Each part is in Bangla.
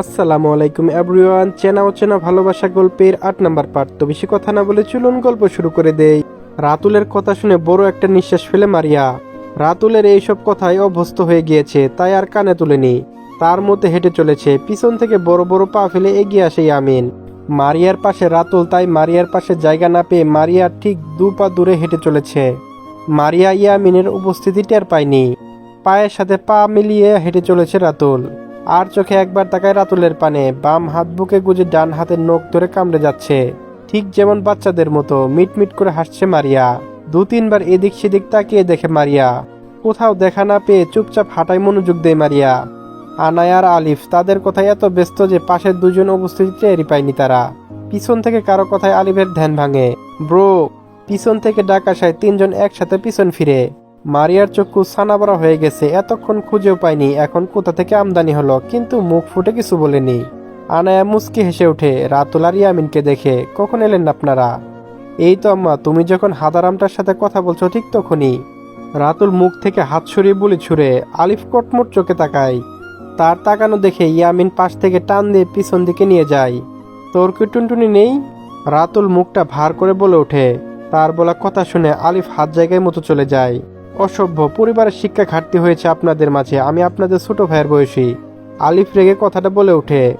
আসসালামু আলাইকুম এভরিওয়ান, চেনা অচেনা ভালোবাসা গল্পের আট নাম্বার পার্ট। তো বেশি কথা না বলে চলুন গল্প শুরু করে দেই। রাতুলের কথা শুনে বড় একটা নিঃশ্বাস ফেলে মারিয়া। রাতুলের এইসব কথায় অভ্যস্ত হয়ে গিয়েছে, তাই আর কানে তুলেনি। তার মধ্যে হেঁটে চলেছে, পিছন থেকে বড় বড় পা ফেলে এগিয়ে আসে ইয়ামিন। মারিয়ার পাশে রাতুল, তাই মারিয়ার পাশে জায়গা না পেয়ে মারিয়া ঠিক দু পা দূরে হেঁটে চলেছে। মারিয়া ইয়ামিনের উপস্থিতি টের পায়নি। পায়ের সাথে পা মিলিয়ে হেঁটে চলেছে রাতুল। আর চোখে একবার তাকায় রাতুলের পানে, বাম হাত বুকে গুজে ডান হাতের নখ ধরে কামড়ে যাচ্ছে। ঠিক যেমন বাচ্চাদের মতো মিটমিট করে হাসছে মারিয়া। দু তিনবার এদিক সেদিক তাকিয়ে দেখে মারিয়া। কোথাও দেখা না পেয়ে চুপচাপ হাঁটায় মনোযোগ দেয় মারিয়া। আনায়ার আলিফ তাদের কথায় এত ব্যস্ত যে পাশের দুজন উপস্থিতি টেরই পায়নি তারা। পিছন থেকে কারও কথায় আলিফের ধ্যান ভাঙে। ব্রো, পিছন থেকে ডাক আসায় তিনজন একসাথে পিছন ফিরে। মারিয়ার চক্ষু সানাবরা হয়ে গেছে, এতক্ষণ খুঁজেও পায়নি এখন কোথা থেকে আমদানি হলো, কিন্তু মুখ ফুটে কিছু বলেনি। আনায়া মুচকি হেসে ওঠে রাতুল আর ইয়ামিনকে দেখে, কখন এলেন আপনারা? এই তো আম্মা, তুমি যখন হাদারামটার সাথে কথা বলছো ঠিক তখনই। রাতুল মুখ থেকে হাত সরিয়ে বলে ছুড়ে, আলিফ কটমট চোখে তাকায়। তার তাকানো দেখে ইয়ামিন পাশ থেকে টান দিয়ে পিছন দিকে নিয়ে যায়। তোর কি টুনটুনি নেই? রাতুল মুখটা ভার করে বলে ওঠে। তার বলা কথা শুনে আলিফ হাত জায়গায় মতো চলে যায়। অসভ্য পরিবারের শিক্ষা ঘাটতি হয়েছে আপনাদের মাঝে। আমি আপনাদের ছোট ভাইয়ের বয়সী। আলিফ রেগে কথাটা বলে ওঠে।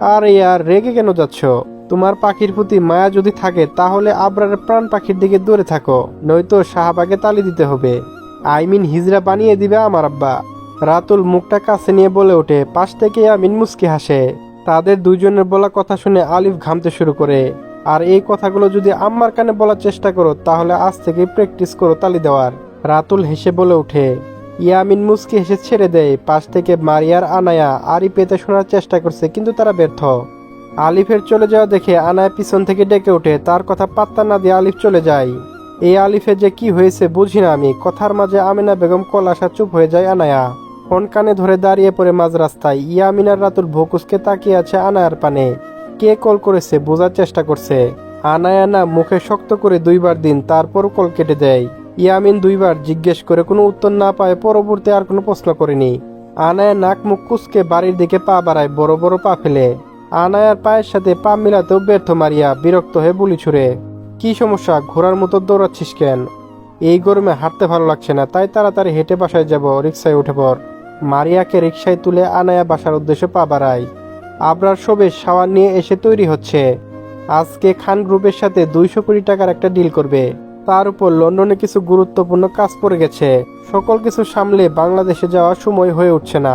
আরে আর রেগে কেন যাচ্ছ? তোমার পাখির প্রতি মায়া যদি থাকে, তাহলে আবরারের প্রাণ পাখির দিকে দূরে থাকো। নয়তো শাহবাগে তালি দিতে হবে। আইমিন হিজরা বানিয়ে দিবে আমার আব্বা। রাতুল মুখটা কাছে নিয়ে বলে ওঠে, পাশ থেকে আমিন মুস্কি হাসে। তাদের দুইজনের বলা কথা শুনে আলিফ ঘামতে শুরু করে। আর এই কথাগুলো যদি আম্মার কানে বলার চেষ্টা করো, তাহলে আজ থেকে প্র্যাকটিস করো তালি দেওয়ার। রাতুল হেসে বলে ওঠে, ইয়ামিন মুস্কি হেসে ছেড়ে দেয়। পাশ থেকে মারিয়ার আনায়া আরি পেতে শোনার চেষ্টা করছে, কিন্তু তারা ব্যর্থ। আলিফের চলে যাওয়া দেখে আনায়া পিছন থেকে ডেকে ওঠে, তার কথা পাত্তা না দিয়ে আলিফ চলে যায়। এই আলিফে যে কি হয়েছে বুঝি না আমি। কথার মাঝে আমিনা বেগম কলাসা চুপ হয়ে যায় আনায়া। ফোন কানে ধরে দাঁড়িয়ে পড়ে মাঝ রাস্তায়। ইয়ামিনার রাতুল ভোকুসকে তাকিয়ে আছে আনায়ার পানে। কে কল করেছে বোঝার চেষ্টা করছে। আনায়া না, মুখে শক্ত করে দুইবার দিন তারপর কল কেটে দেয়। ইয়ামিন দুইবার জিজ্ঞেস করে কোনো উত্তর না পায়, পরবর্তী আর কোনো প্রশ্ন করেনি। আনায়া নাক মুখ কুচকে বাড়ির দিকে পা বাড়ায়, বড় বড় পা ফেলে। আনায়ার পায়ের সাথে পা মিলাতেও ব্যর্থ মারিয়া বিরক্ত হয়ে বুলি ছুড়ে। কি সমস্যা? ঘোড়ার মতো দৌড়াচ্ছিস কেন? এই গরমে হাঁটতে ভালো লাগছে না, তাই তাড়াতাড়ি হেঁটে বাসায় যাব রিক্সায় উঠে পর মারিয়াকে রিক্সায় তুলে আনায়া বাসার উদ্দেশ্যে পা বাড়ায়। আবরার সবে সাওয়ার নিয়ে এসে তৈরি হচ্ছে। আজকে খান গ্রুপের সাথে দুইশো কোটি টাকার একটা ডিল করবে। তার উপর লন্ডনে কিছু গুরুত্বপূর্ণ কাজ পড়ে গেছে। সকল কিছু সামলে বাংলাদেশে যাওয়ার সময় হয়ে উঠছে না।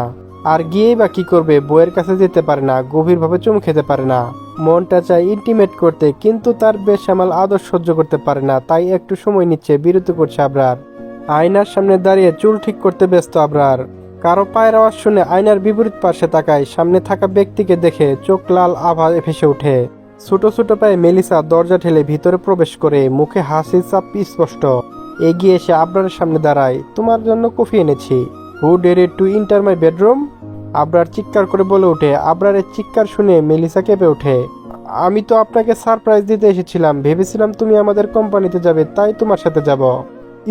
আর গিয়েই বা কি করবে বইয়ের কাছে যেতে পারে না, গভীরভাবে চুম খেতে পারে না। মনটা চায় ইন্টিমেট করতে, কিন্তু তার বেসামাল আদর সহ্য করতে পারে না, তাই একটু সময় নিচ্ছে বিরত করছে আবরার। আয়নার সামনে দাঁড়িয়ে চুল ঠিক করতে ব্যস্ত আবরার। কারও পায়ের আওয়াজ শুনে আয়নার বিপরীত পাশে তাকায়, সামনে থাকা ব্যক্তিকে দেখে চোখ লাল আভা ভেসে ওঠে। ছোট ছোট পায়ে মেলিসা দরজা ঠেলে ভিতরে প্রবেশ করে মুখে হাসি চাপ স্পষ্ট। এগিয়ে এসে আবরারের সামনে দাঁড়ায়, তোমার জন্য কফি এনেছি। Who dare to enter my bedroom Abrar চিৎকার করে বলে ওঠে। আবরারের চিৎকার শুনে মেলিসা কেঁপে ওঠে। আমি তো আপনাকে সারপ্রাইজ দিতে এসেছিলাম। ভেবেছিলাম তুমি আমাদের কোম্পানিতে যাবে, তাই তোমার সাথে যাব।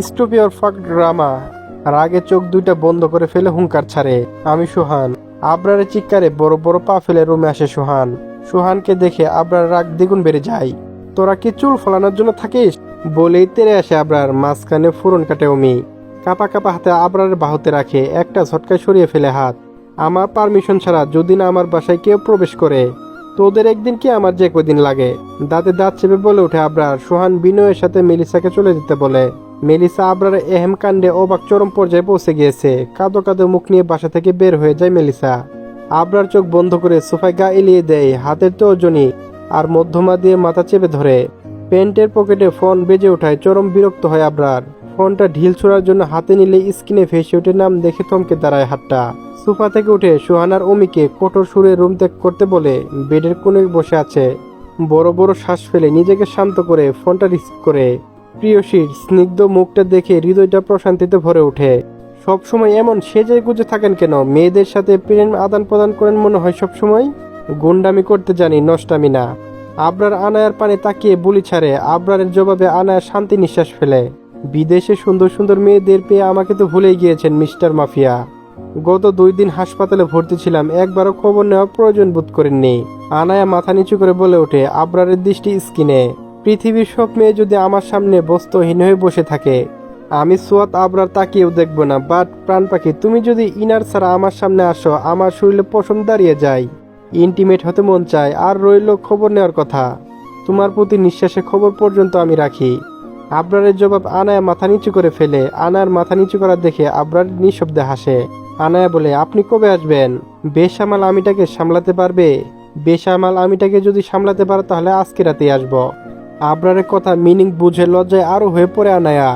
Stop your fuck drama. রাগে চোখ দুইটা বন্ধ করে ফেলে হুঙ্কার ছাড়ে। আমি সুহান। আবরারের চিৎকারে বড় বড় পা ফেলে রুমে আসে সুহান। সুহানকে দেখে আবরার রাগ দ্বিগুণ বেড়ে যায়। তোরা কি চুল ফলানোর জন্য থাকিস? বলেই তেরে আসে আবরার, মাঝখানে ফুরন কাটে অমি। কাপা কাপা হাতে আবরারের বাহুতে রাখে, একটা ঝটকায় সরিয়ে ফেলে হাত। আমার পারমিশন ছাড়া যদি না আমার বাসায় কেউ প্রবেশ করে, তোদের একদিন কি আমার যে কদিন লাগে? দাঁতে দাঁত চেপে বলে ওঠে আবরার। সোহান বিনয়ের সাথে মেলিসাকে চলে যেতে বলে। মেলিসা আবরার এহেম কাণ্ডে অবাক চরম পর্যায়ে পৌঁছে গিয়েছে। কাঁদো কাঁদো মুখ নিয়ে বাসা থেকে বের হয়ে যায় মেলিসা। আবরার চোখ বন্ধ করে সোফায় গা এলিয়ে দেয়, হাতের তর্জনী আর মধ্যমা দিয়ে মাথা চেপে ধরে। প্যান্টের পকেটে ফোন বেজে ওঠায় চরম বিরক্ত হয় আবরার। ফোনটা ঢিল ছোড়ার জন্য হাতে নিলে স্ক্রিনে ভেসে ওঠে নাম দেখে থমকে দাঁড়ায় হাতটা। সোফা থেকে উঠে সুহানার অমিকে কঠোর সুরে রুম ত্যাগ করতে বলে, বেডের কোণে বসে আছে। বড় বড় শ্বাস ফেলে নিজেকে শান্ত করে ফোনটা রিসিভ করে। প্রিয়সীর স্নিগ্ধ মুখটা দেখে হৃদয়টা প্রশান্তিতে ভরে ওঠে। সবসময় এমন সেজে গুজে থাকেন কেন? মেয়েদের সাথে প্রেম আদান প্রদান করেন মনে হয় সবসময়? গুন্ডামি করতে জানি, নষ্টামি না। আবরার আনায়ার পানে তাকিয়ে বুলি ছাড়ে, আবরারের জবাবে আনায়া শান্তি নিঃশ্বাস ফেলে। বিদেশে সুন্দর সুন্দর মেয়েদের পেয়ে আমাকে তো ভুলেই গিয়েছেন, মিস্টার মাফিয়া। গত দুই দিন হাসপাতালে ভর্তি ছিলাম, একবারও খবর নেওয়ার প্রয়োজন বোধ করেননি। আনায়া মাথা নিচু করে বলে ওঠে, আবরারের দৃষ্টি স্কিনে। পৃথিবীর সব মেয়ে যদি আমার সামনে বস্ত্রহীন হয়ে বসে থাকে আমি সোয়াত আবরার তাকিয়েও দেখব না, বাট প্রাণ পাখি, তুমি যদি ইনার ছাড়া আমার সামনে আসো, আমার শরীরে পশম দাঁড়িয়ে যায়। ইন্টিমেট হতে মন চায়, আর রইল খবর নেওয়ার কথা। তোমার প্রতি নিঃশ্বাসে খবর পর্যন্ত আমি রাখি। আবরারের জবাব আনায়া মাথা নিচু করে ফেলে আনার মাথা নিচু করা দেখে আবরার নিঃশব্দে হাসে। আনায়া বলে, আপনি কবে আসবেন? বেসামাল আমিটাকে সামলাতে পারবে? বেসামাল আমিটাকে যদি সামলাতে পারো, তাহলে আজকে রাতেই আসব। আবরারের কথা মিনিং বুঝে লজ্জায় আরও হয়ে পড়ে আনায়া।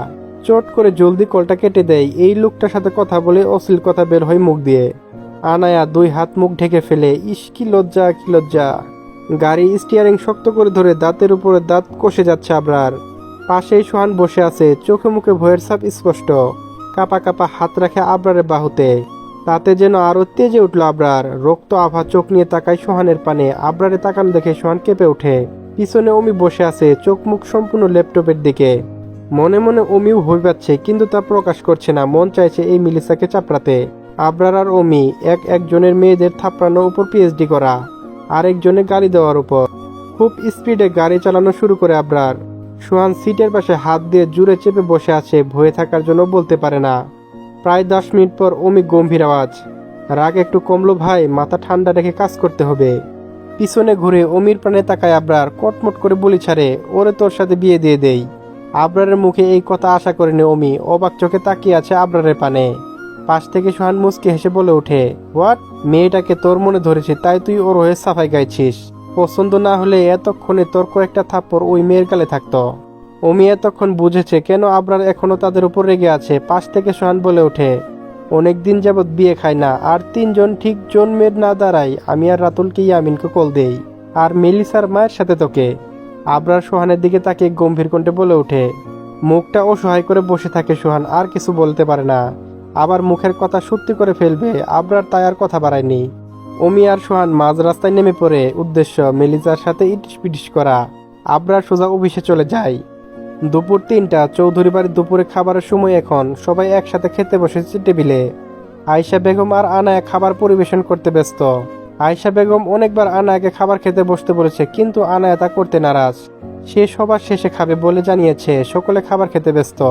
চট করে জলদি কলটা কেটে দেয়। এই লোকটার সাথে কথা বলে অশ্লীল কথা বের হয় মুখ দিয়ে। আনায়া দুই হাত মুখ ঢেকে ফেলে, ইস, কি লজ্জা কি লজ্জা। গাড়ি স্টিয়ারিং শক্ত করে ধরে দাঁতের উপরে দাঁত কষে যাচ্ছে আবরার। পাশেই সোহান বসে আছে, চোখে মুখে ভয়ের ছাপ স্পষ্ট। কাপা কাপা হাত রাখে আবরারের বাহুতে। তাতে যেন আরও তেজে উঠল আবরার। রক্ত আভা চোখ নিয়ে তাকায় সোহানের পানে। আবরারে তাকান দেখে সোহান কেঁপে ওঠে। পিছনে অমি বসে আছে, চোখ মুখ সম্পূর্ণ ল্যাপটপের দিকে। মনে মনে অমিও ভয় পাচ্ছে কিন্তু তা প্রকাশ করছে না। মন চাইছে এই মিলিসাকে চাপড়াতে। আবরার আর অমি এক একজনের মেয়েদের থাপড়ানোর উপর পিএইচডি করা, আরেকজনে গাড়ি দেওয়ার উপর। খুব স্পিডে গাড়ি চালানো শুরু করে আবরার। সোহান সিটের পাশে হাত দিয়ে জুড়ে চেপে বসে আছে, ভয়ে থাকার জন্য বলতে পারে না। প্রায় দশ মিনিট পর অমি গম্ভীর আওয়াজ, রাগ একটু কমলো ভাই, মাথা ঠান্ডা রেখে কাজ করতে হবে। পিছনে ঘুরে অমির প্রাণে তাকায় আবরার, কটমট করে বলি ছাড়ে, ওরে তোর সাথে বিয়ে দিয়ে দেই। আবরারের মুখে এই কথা আশা করেনি অমি অবাক চোখে তাকিয়ে আছে আবরারের পানে। পাশ থেকে সোহান মুসকে হেসে বলে ওঠে, হোয়াট? মেয়েটাকে তোর মনে ধরেছে, তাই তুই ওর হয়ে সাফাই গাইছিস। পছন্দ না হলে এতক্ষণে তোর কয়েকটা থাপ্পড় ওই মেয়ের গালে থাকতো। অমি এতক্ষণ বুঝেছে কেন আবরার এখনও তাদের উপর রেগে আছে। পাশ থেকে সোহান বলে ওঠে অনেক দিন যাবৎ বিয়ে খায় না, আর তিনজন ঠিক জন্মের না দাঁড়াই, আমি আর রাতুলকে ইয়ামিনকে কল দেই। আর মেলিসার মায়ের সাথে তোকে। আবরার সোহানের দিকে তাকে গম্ভীর কণ্ঠে বলে ওঠে, মুখটা অসহায় করে বসে থাকে সোহান, আর কিছু বলতে পারে না। আবার মুখের কথা সত্যি করে ফেলবে, আবরার তাই আর কথা বাড়ায়নি। অমি আর সোহান মাঝ রাস্তায় নেমে পড়ে, উদ্দেশ্য, মেলিজার সাথে ইটিস পিটিস করা। আবরার সোজা অফিসে চলে যায়। দুপুর তিনটা, চৌধুরী বাড়ির দুপুরে খাবারের সময় এখন, সবাই একসাথে খেতে বসেছে টেবিলে। আয়শা বেগম আর আনায়া খাবার পরিবেশন করতে ব্যস্ত। আয়শা বেগম অনেকবার আনায়াকে খাবার খেতে বসতে বলেছে, কিন্তু আনায়া তা করতে নারাজ। সে সবার শেষে খাবে বলে জানিয়েছে, সকলে খাবার খেতে ব্যস্ত।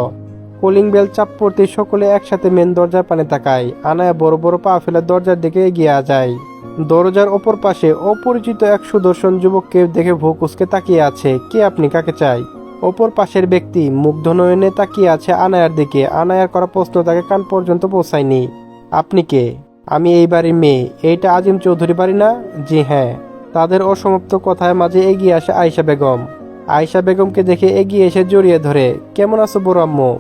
কলিং বেল চাপ পড়তে সকলে একসাথে মেন দরজার পানে তাকায়। আনায়া বড় বড় পা ফেলে দরজার দিকে এগিয়ে যায়। দরজার ওপর পাশে অপরিচিত এক সুদর্শন যুবককে দেখে ভুক উসকে তাকিয়ে আছে, কে আপনি? কাকে চাই? অপর পাশের ব্যক্তি মুগ্ধ নয়নে তাকিয়ে আছে আনায়ার দিকে। আনায়ার করা প্রশ্ন তাকে কান পর্যন্ত পৌঁছায়নি। আপনি কে? আমি এই বাড়ির মেয়ে। এইটা আজিম চৌধুরী বাড়ি না? জি হ্যাঁ। তাদের অসমাপ্ত কথায় মাঝে এগিয়ে আসে আয়শা বেগম। আয়শা বেগমকে দেখে এগিয়ে এসে জড়িয়ে ধরে, কেমন আছো বড় আম্মু?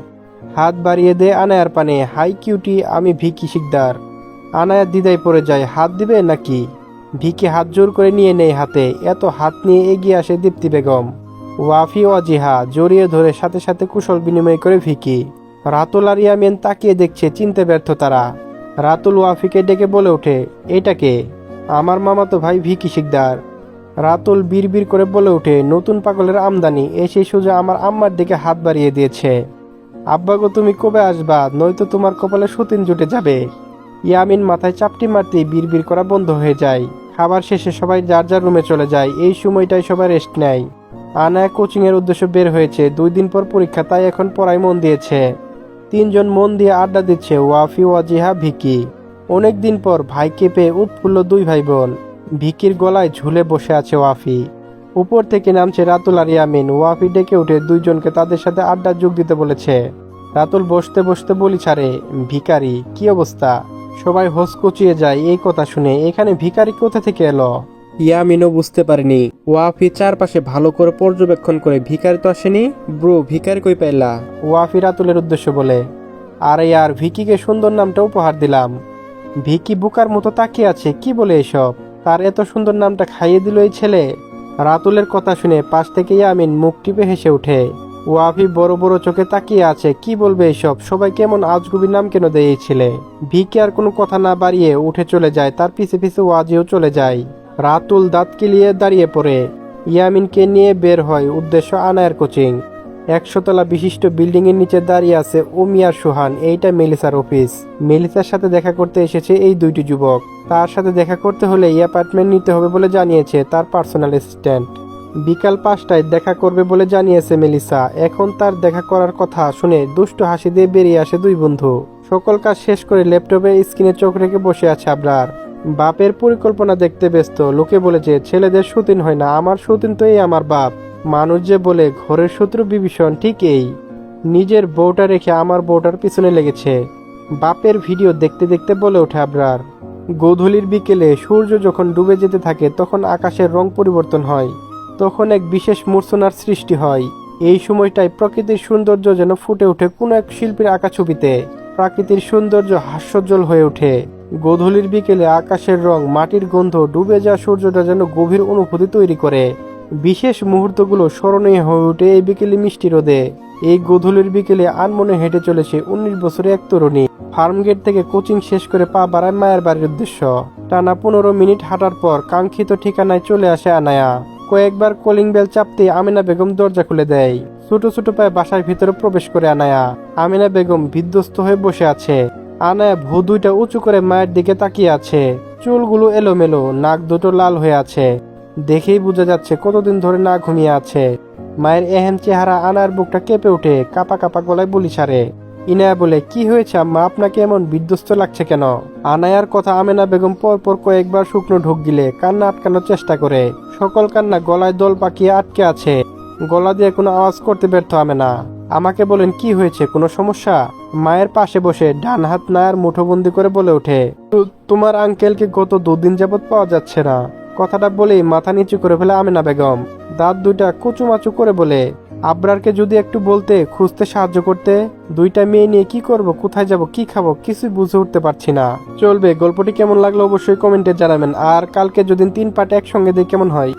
হাত বাড়িয়ে দে আনায়ার পানে, হাই কিউটি, আমি ভিকি শিকদার। আনায়া দিদাই পড়ে যায়, হাত দিবে নাকি? ভিকি হাত জোর করে নিয়ে নেই হাতে, এত হাত নিয়ে এগিয়ে আসে দীপ্তি বেগম। ওয়াফি ও জিহা জড়িয়ে ধরে সাথে সাথে কুশল বিনিময় করে ভিকি। রাতুল আর ইয়ামিন তাকিয়ে দেখছে, চিনতে ব্যর্থ তারা। রাতুল ওয়াফিকে ডেকে বলে ওঠে এটাকে আমার মামাতো ভাই ভিকি শিকদার। রাতুল বিড়বিড় করে বলে ওঠে, নতুন পাগলের আমদানি, এসে সোজা আমার আম্মার দিকে হাত বাড়িয়ে দিয়েছে। আব্বা গো, তুমি কবে আসবা? নয়তো তোমার কপালে সতীন জুটে যাবে। ইয়ামিন মাথায় চাপটি মারতেই বিড়বিড় করা বন্ধ হয়ে যায়। খাবার শেষে সবাই যার যার রুমে চলে যায়, এই সময়টাই সবাই রেস্ট নেয়। আনায়া কোচিং এর উদ্দেশ্য বের হয়েছে, দুই দিন পর পরীক্ষা তাই এখন পড়ায় মন দিয়েছে। তিনজন মন দিয়ে আড্ডা দিচ্ছে ওয়াফি, ওয়াজিহা, ভিকি। অনেক দিন পর ভাইকে পেয়ে উৎফুল্ল দুই ভাই বোন ভিকির গলায় ঝুলে বসে আছে ওয়াফি। উপর থেকে নামছে রাতুল আর ইয়ামিন। ওয়াফি ডেকে উঠে দুইজনকে তাদের সাথে আড্ডা যোগ দিতে বলেছে। রাতুল বসতে বসতে বলি, ছাড়ে, ভিকারি, কি অবস্থা? সবাই হোস কচিয়ে যায় এই কথা শুনে। এখানে ভিকারি কোথা থেকে এলো? ইয়ামিনও বুঝতে পারেনি। ওয়াফি চারপাশে ভালো করে পর্যবেক্ষণ করে ভিকারি তো আসেনি। ব্রো ভিকারি কই পাইলা? ওয়াফি রাতুলের উদ্দেশ্য বলে। আরে আর ভিকিকে সুন্দর নামটা উপহার দিলাম। ভিকি বুকার মতো তাকিয়ে আছে, কি বলে এসব? তার এত সুন্দর নামটা খাইয়ে দিল এই ছেলে। রাতুলের কথা শুনে পাশ থেকে ইয়ামিন মুখ টিপে হেসে ওঠে। ওয়াফি বড় বড় চোখে তাকিয়ে আছে, কি বলবে এসব? সবাই কেমন আজগুবি নাম কেন দেয় ছেলে? ভিকি আর কোনো কথা না বাড়িয়ে উঠে চলে যায়, তার পিছে পিছে ওয়াজিও চলে যায়। রাতুল দাঁত কিলিয়ে দাঁড়িয়ে পড়ে। ইয়ামিনকে নিয়ে বের হয় উদ্দেশ্য আনায়ের কোচিং। একশোতলা বিশিষ্ট বিল্ডিং এর নিচে দাঁড়িয়ে আছে ওমিয়ার সুহান, এইটা মেলিসার অফিস। মেলিসার সাথে দেখা করতে এসেছে এই দুইটি যুবক। তার সাথে দেখা করতে হলে এই অ্যাপার্টমেন্ট নিতে হবে বলে জানিয়েছে তার পার্সোনাল অ্যাসিস্ট্যান্ট। বিকাল পাঁচটায় দেখা করবে বলে জানিয়েছে মেলিসা। এখন তার দেখা করার কথা শুনে দুষ্ট হাসি দিয়ে বেরিয়ে আসে দুই বন্ধু। সকল কাজ শেষ করে ল্যাপটপে স্ক্রিনে চোখ রেখে বসে আছে আবরার। বাপের পরিকল্পনা দেখতে ব্যস্ত। লোকে বলে যে, ছেলেদের সুতিন হয় না, আমার সুতিন তো এই আমার বাপ। মানুষ যে বলে, ঘরের শত্রু বিভীষণ, ঠিক এই। নিজের বউটা রেখে আমার বউটার পিছনে লেগেছে। বাপের ভিডিও দেখতে দেখতে বলে ওঠে আবরার। গোধূলির বিকেলে সূর্য যখন ডুবে যেতে থাকে, তখন আকাশের রং পরিবর্তন হয়। তখন এক বিশেষ মূর্ছনার সৃষ্টি হয়। এই সময়টায় প্রকৃতির সৌন্দর্য যেন ফুটে ওঠে কোনো এক শিল্পীর আঁকা ছবিতে। প্রাকৃতির সৌন্দর্য হাস্যজ্জ্বল হয়ে ওঠে। গোধূলির বিকেলে আকাশের রং মাটির গন্ধ ডুবে যাওয়া সূর্যটা যেন গভীর অনুভূতি তৈরি করে। বিশেষ মুহূর্তগুলো স্মরণীয় হয়ে ওঠে এই বিকেলে মিষ্টি রোদে। এই গোধূলির বিকেলে আনমনে হেঁটে চলেছে উনিশ বছরের এক তরুণী। ফার্ম গেট থেকে কোচিং শেষ করে পা বাড়ায় মায়ের বাড়ির উদ্দেশ্য। টানা পনেরো মিনিট হাঁটার পর কাঙ্ক্ষিত ঠিকানায় চলে আসে আনায়া। কয়েকবার কলিং বেল চাপতে আমিনা বেগম দরজা খুলে দেয়। ছোট ছোট পায়ে বাসার ভিতরে প্রবেশ করে আনায়া। আমিনা বেগম বিধ্বস্ত হয়ে বসে আছে। আনায়া ভু দুইটা উঁচু করে মায়ের দিকে তাকিয়ে আছে। চুলগুলো এলোমেলো, নাক দুটো লাল হয়ে আছে। দেখেই বোঝা যাচ্ছে কতদিন ধরে না ঘুমিয়ে আছে। মায়ের এহেন চেহারা আনার বুকটা কেঁপে ওঠে, কাপা কাপা গলায় বলি ছাড়ে ইনায়া বলে, কি হয়েছে আম্মা? আপনাকে এমন বিধ্বস্ত লাগছে কেন? আনায়ার কথা আমেনা বেগম পর পর কয়েকবার শুকনো ঢুক দিলে কান্না আটকানোর চেষ্টা করে। সকল কান্না গলায় দল পাকিয়ে আটকে আছে। গলা দিয়ে কোনো আওয়াজ করতে ব্যর্থ আমেনা। আমাকে বলেন কি হয়েছে? কোনো সমস্যা? মায়ের পাশে বসে ডান হাত নায়ার মুঠোবন্দি করে বলে ওঠে, "তো- তোমার আঙ্কেলকে গত দুদিন যাবত পাওয়া যাচ্ছে না। কথাটা বলেই মাথা নিচু করে ফেলে আমিনা বেগম। দাঁত দুইটা কুচুমাচু করে বলে, আবরারকে যদি একটু বলতে, খুঁজতে সাহায্য করতে, দুইটা মেয়ে নিয়ে কি করব, কোথায় যাব, কি খাব, কিছুই বুঝে উঠতে পারছি না। চলবে, গল্পটি কেমন লাগল অবশ্যই কমেন্টে জানাবেন, আর কালকে যদি তিন পার্ট একসঙ্গে দিয়ে কেমন হয়?